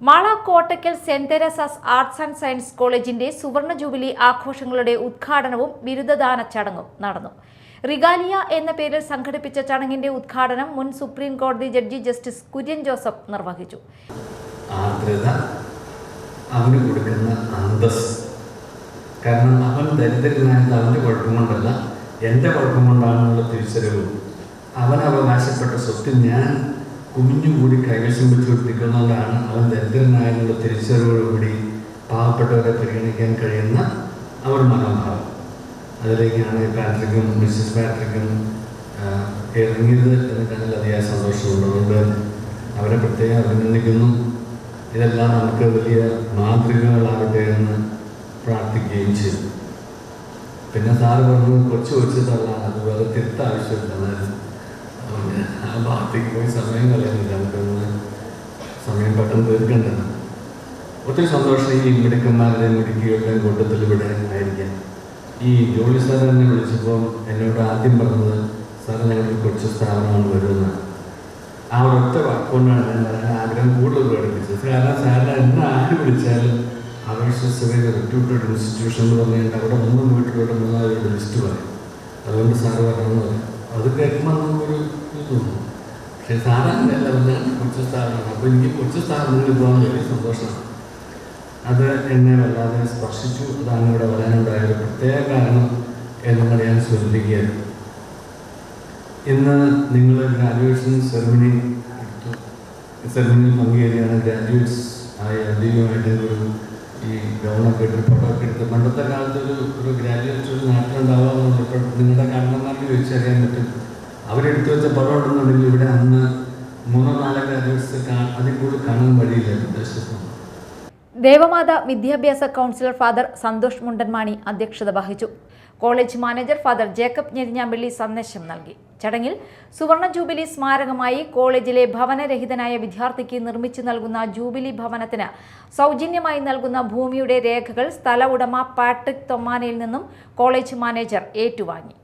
Mala Kottakkal saint Teresa's arts and science കോളേജിന്റെ സുവർണ jubilee ആഘോഷങ്ങളുടെ ഉദ്ഘാടനവും ബിരുദദാന ചടങ്ങും നടന്നു. റിഗാലിയ എന്ന പേരിൽ സംഘടിപ്പിച്ച ചടങ്ങിന്റെ ഉദ്ഘാടനം മുൻ സുപ്രീം കോടതി ജഡ്ജി ജസ്റ്റിസ് കുര്യൻ ജോസഫ് നിർവഹിച്ചു. അവന് കൊടുക്കുന്ന അന്തസ്. കാരണം അവൻ കുഴപ്പം കൊണ്ടാണെന്നുള്ള തിരിച്ചറിവും അവൻ അവകാശപ്പെട്ട സ്വത്ത് ഞാൻ കുമിഞ്ഞുകൂടി കൈവശം വെച്ചുകൊണ്ടിരിക്കുന്നതുകൊണ്ടാണ് അവൻ ദരിദ്രനായുള്ള തിരിച്ചറിവോടുകൂടി പാവപ്പെട്ടവരെ പരിഗണിക്കാൻ കഴിയുന്ന അവർ മനോഭാവം അതിലേക്കാണ് പാട്രിക്കും മിസ്സസ് പാട്രിക്കും ഇറങ്ങിയത് എന്ന് കണ്ടാൽ അതിയായ സന്തോഷമുണ്ട്. അതുകൊണ്ട് അവരെ പ്രത്യേകം അഭിനന്ദിക്കുന്നു. ഇതെല്ലാം നമുക്ക് വലിയ മാതൃകകളാകട്ടെ എന്ന് പ്രാർത്ഥിക്കുകയും ചെയ്തു. പിന്നെ സാറ് പറഞ്ഞു കൊച്ചു കൊച്ചു തള്ളാണ് അതുപോലെ തിരുത്ത ആവശ്യമില്ല ആ ഭാഗത്തേക്ക് പോയി സമയം കളയുന്നില്ല നമുക്കൊന്ന് സമയം പെട്ടെന്ന് തീർക്കേണ്ടത് ഒത്തിരി സന്തോഷം ഈ മിടുക്കന്മാരുടെ മിടുക്കികളുടെയും കൂട്ടത്തിൽ ഇവിടെ ആയിരിക്കാം. ഈ ജോലി സാർ എന്നെ വിളിച്ചപ്പോൾ എന്നോട് ആദ്യം പറഞ്ഞത് സാർ ഞങ്ങൾക്ക് കുറച്ച് സ്ഥാപനമാണ് വരുന്നത് ആ ഒരൊറ്റ വാക്കുകൊണ്ടാണ് ഞാൻ ആഗ്രഹം കൂടുതൽ പ്രകടിപ്പിച്ചത്. കാരണം സാറിന് എന്നെ ആര് വിളിച്ചാലും അവിശ്വസതയിൽ റിക്രൂട്ടഡ് ഇൻസ്റ്റിറ്റ്യൂഷൻ എന്ന് പറഞ്ഞിട്ട് അവിടെ ഒന്നും വീട്ടിലൂടെ മൂന്നാമതൊരു ലിസ്റ്റ് പറയും. അതുകൊണ്ട് സാറ് പറഞ്ഞു അത് കേൾക്കുമ്പോൾ നമുക്കൊരു തോന്നും പക്ഷേ സാറങ്ങനെയല്ല പറഞ്ഞാൽ കൊച്ചു സ്ഥാപനമാണ് അപ്പോൾ എനിക്ക് കുറച്ച് സ്ഥാപനങ്ങളിൽ പോകാൻ വലിയ സന്തോഷമാണ്. അത് എന്നെ വല്ലാതെ സ്പർശിച്ചു. അതാണ് ഇവിടെ വരാനുണ്ടായ ഒരു പ്രത്യേക കാരണം എന്ന് ഞാൻ സൂചിപ്പിക്കുകയാണ് ഇന്ന് നിങ്ങൾ ഗ്രാജുവേഷൻ സെറമണി സെറമണിയിൽ പങ്കുചേരുകയാണ്. ഗ്രാജുവേറ്റ്സ് ആയ അധികമായിട്ട് ഒരു ഈ ഗൗണൊക്കെ ഇട്ട് ഫോട്ടോ ഒക്കെ എടുത്ത് പണ്ടത്തെ കാലത്ത് ഒരു ഒരു ഗ്രാജുവേറ്റ് ഒരു നാട്ടിലുണ്ടാവുക നിങ്ങളുടെ കാരണന്മാർക്ക് ചോദിച്ചറിയാൻ പറ്റും. അവരെടുത്തു വെച്ച പടമുണ്ടെന്നുണ്ടെങ്കിൽ ഇവിടെ അന്ന് മൂന്നോ നാലോ ദിവസത്തെ അതിൽ കൂടുതൽ കാണാൻ വഴിയില്ല പ്രദേശത്ത് ദേവമാത വിദ്യാഭ്യാസ കൗൺസിലർ ഫാദർ സന്തോഷ് മുണ്ടൻമാണി അധ്യക്ഷത വഹിച്ചു. College manager father Jacob Njerinjampally സന്ദേശം നൽകി. ചടങ്ങിൽ സുവർണ ജൂബിലി സ്മാരകമായി കോളേജിലെ ഭവനരഹിതനായ വിദ്യാർത്ഥിക്ക് നിർമ്മിച്ചു നൽകുന്ന ജൂബിലി ഭവനത്തിന് സൗജന്യമായി നൽകുന്ന ഭൂമിയുടെ രേഖകൾ സ്ഥല ഉടമ പാട്രിക് തൊമാനയിൽ നിന്നും കോളേജ് മാനേജർ ഏറ്റുവാങ്ങി.